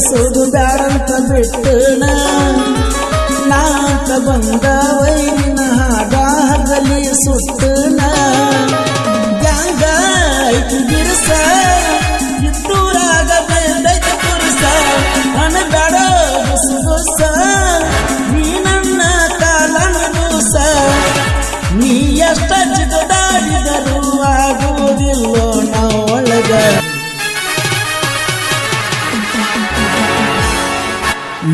ಬೆಳೆಸೋದು ಬ್ಯಾಡಂತ ಬಿಟ್ಟು ನಾಂತ ಬಂದ ವೈರಿನ ಹಾಡ ಹಗಲಿ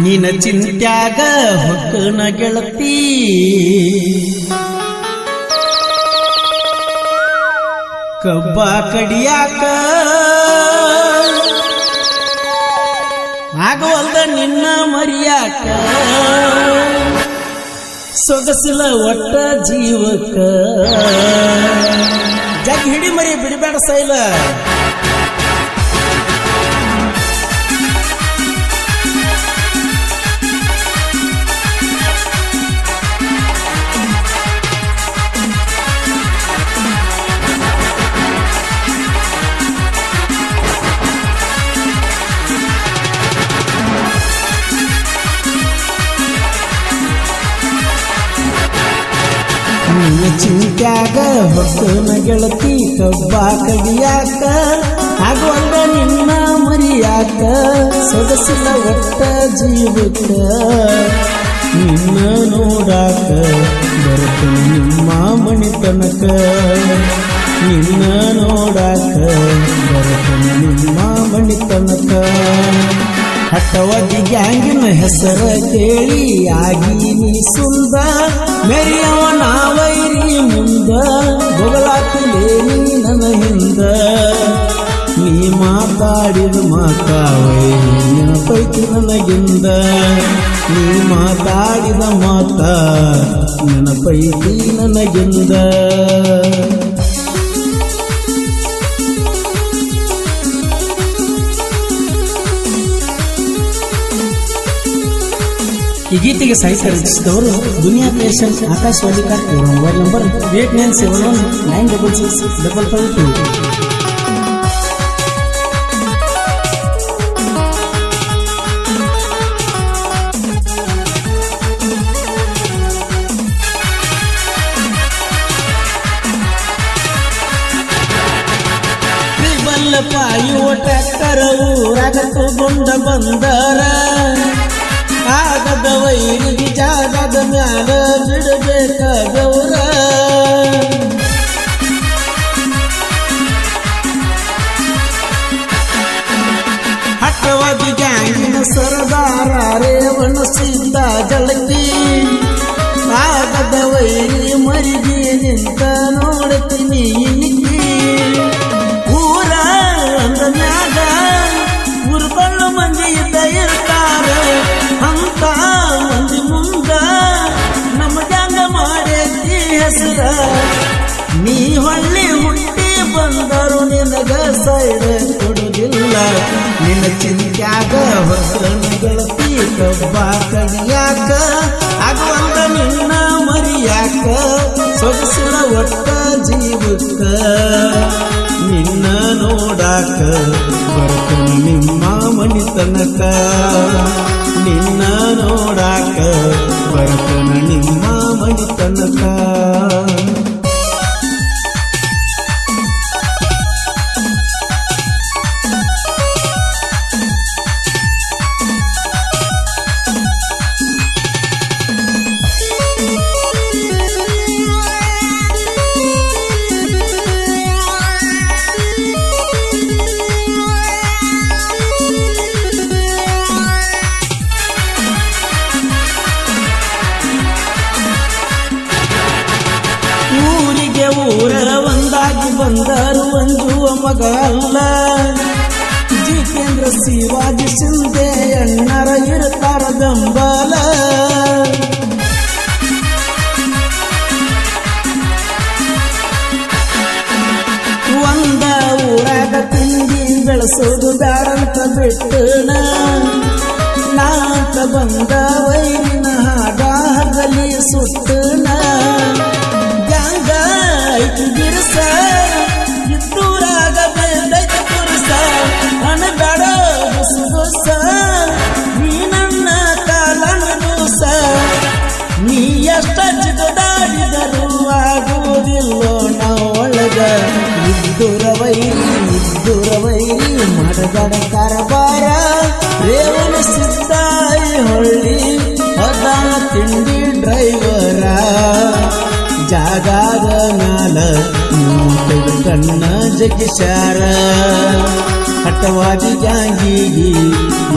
ನಿನ ಚಿಂತ್ಯಾಗ ಹೊಕ್ಕನ ಗೆಳತಿ. ಕಬ್ಬ ಕಡಿಯಾಕ ಆಗವಲ್ದ ನಿನ್ನ ಮರಿಯಾಕ. ಸೊಗಸಿಲ ಒಟ್ಟ ಜೀವಕ ಜಗ್ ಹಿಡಿ ಮರಿ ಬಿಡಬೇಡ ಸೈಲ. ನಿನ್ನ ಚಿಂತ್ಯಾಗ ಹೊಸನ ಗೆಳತಿ ಕಬ್ಬ ಕಡಿಯಾಕ ಆಗುವಂಗ ನಿನ್ನ ಮರಿಯಾಕ. ಸೊಗಸಿನ ಒಟ್ಟ ಜೀವಕ್ಕ ನಿನ್ನ ನೋಡಾಕ ಬರುತ್ತ ನಿಮ್ಮ ಮಣಿತನಕ. ನಿನ್ನ ನೋಡಾಕ ಬರುತ್ತ ನಿಮ್ಮ ಮಣಿತನಕ. ಹಟ್ಟವಾಗಿ ಗ್ಯಾಂಗಿನ ಹೆಸರ ಕೇಳಿ ಆಗಿ ನೀ ಸುಂದ ಮೆರಿಯವ ನಾವೈರಿ ಮುಂದ ಬೊಗಳಾತಿಲೇ ನೀ ನನ್ನ ಹಿಂದ. ನೀ ಮಾತಾಡಿದ ಮಾತಾವೈರಿ ನೆನಪೈತಿ ನನಗಿಂದ. ನೀ ಮಾತಾಡಿದ ಮಾತ ನೆನಪೈತಿ ನನಗಿಂದ. ಈ ಗೀತೆಗೆ ಸಾಹಿತ್ಯ ರಚಿಸಿದವರು ದುನಿಯಾ ಪೇಷನ್ ಆಕಾಶವಾಣಿ ಇವರ mobile number eight nine seven one nine double six double five two ಬಲ್ಲ ಪಾಯುವ ಟ್ರ್ಯಾಕ್ಟರ್ ಊರಾಗ ತಗೊಂಡ ಬಂದರ ಆಗದ ವೈರಿಗೆ ಜಾಗದ ಮ್ಯಾಲ ಬಿಡಬೇಕ ಗೌರ ಹಠವಾದಿ ಗ್ಯಾಂಗಿನ ಸರದಾರ ರೇವಣ ಸಿದ್ಧ ಜಳಕಿ. ಜಾಗದ ವೈರಿ ಮರಿಗೆ ನಿಂತ ನೋಡ್ತೀನಿ ಗೆಳತಿ ಕಬ್ಬ ಕಡಿಯಾಕ ಆಗುವಂತ ನಿನ್ನ ಮರಿಯಾಕ ಸೊಗಸಿನ ಒಟ್ಟ ಜೀವಕ್ಕ ನಿನ್ನ ನೋಡಾಕ ಬರ್ತನ ನಿಮ್ಮ ಮಣಿತನಕ ನಿನ್ನ ನೋಡಾಕ ಬರ್ತನ ನಿಮ್ಮ ಊರಿಗೆ ಬಂದರು ಅಂಜುವ ಮಗ ಅಲ್ಲ ಜಿತೇಂದ್ರ ಶಿವಾಜಿ ಶಿಂದೆ ಅಣ್ಣರ ಇರುತ್ತಾರ ಬೆಂಬಲ ಒಂದ ಊರಾಗ ತಿಂಡಿ ಬೆಳೆಸೋದು ದಾರಂತ ಬಿಟ್ಟು ನಾಂತ ಬಂದ ವೈರಿನ ಹಗಲಿ ಐತಿ ಬಿರುಸ ಇದ್ದೂರಾಗ ಬೆಳೆದೈತೆ ಪುರುಸ ಅಣಬೇಡ ಬುಸುಗುಸ ನೀ ನನ್ನ ಕಾಲನ ದೂಸ ನೀ ಎಷ್ಟ ಜಿಗದಾಡಿದರೂ ಆಗುವುದಿಲ್ಲೋ ನಾವೊಳಗ ಇದ್ದೂರ ವೈರಿ ಇದ್ದೂರ ವೈರಿ ಮಾಡಬೇಡ ಕಾರಬಾ ಜಾಗಾದ ನಾಲ ಕಣ್ಣ ಜಗಿಸ್ಯಾರ. ಹಠವಾದಿ ಜಾಗಿ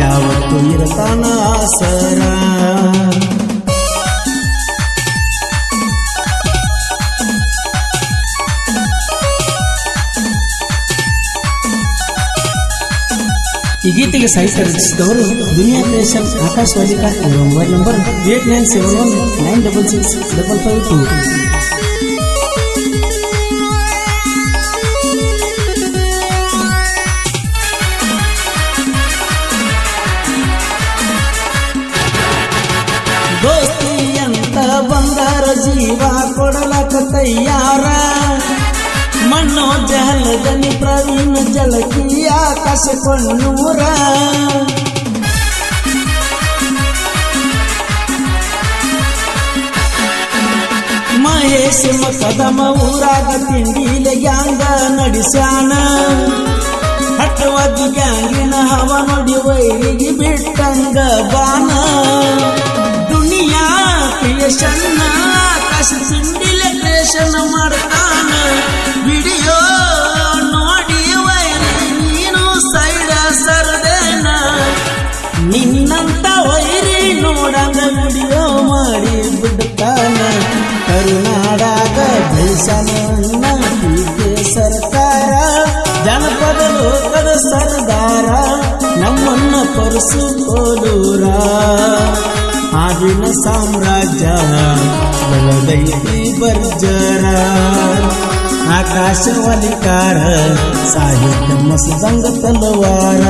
ಯಾವತ್ತು ಇರತಾನ ಆಸರ. ಈ ಗೀತೆಗೆ ಸಾಹಿತ್ಯ ರಚಿಸಿದವರು ದುನಿಯಾ ಕ್ರಿಯೇಷನ್, ಆಕಾಶವಾಣಿ ಕಾರ್ಯಕ್ರಮ mobile number eight, nine, seven, one, nine, double six, double five, two. ಕೊಡಲಕ ಮಣ್ಣೋ ಜಲದನಿ ಪ್ರವೀಣ ಜಲಕಿ ಆಕಾಶ ಕೊಣ್ಣೂರ ಮಹೇಶ್ ಕದಮ ಊರಾಗ ತಿಂಡಿಲೆ ಗ್ಯಾಂಗ ನಡೆಸ್ಯಾನ. ಹಟ್ಟವಾದಿ ಗ್ಯಾಂಗಿನ ಹವ ನೋಡಿ ವೈರಿಗೆ ಬಿಟ್ಟಂಗ ಬಾನ ಕ್ರಿಯೇಷನ್ ಆಕಾಶ ತಿಂಡಿಲೆ ಕ್ರಿಯೇಷನ್ ಮಾಡ್ತಾನ. ವಿಡಿಯೋ ನೋಡಿ ವೈರ, ನೀನು ಸೈಡ ಸರ್ದೇನ. ನಿನ್ನಂತ ವೈರಿ ನೋಡಂಗ ವಿಡಿಯೋ ಮಾಡಿ ಬಿಡ್ತಾನ. ಕರುನಾಡಾಗ ಹೀಗೆ ಸರ್ಕಾರ. ಜನಪದ ಲೋಕದ ಸರ್ದಾರ, ನಮ್ಮನ್ನ ಪರಸು ಕೋಲೂರ. ಆಗಿನ ಸಾಮ್ರಾಜ್ಯ ಬೆಳದೈತಿ ಬರ್ಜರ ಆಕಾಶವಲಿಕಾರ ಸಾಹಿತ್ಯ ಮಸದಂಗ ತಲವಾರ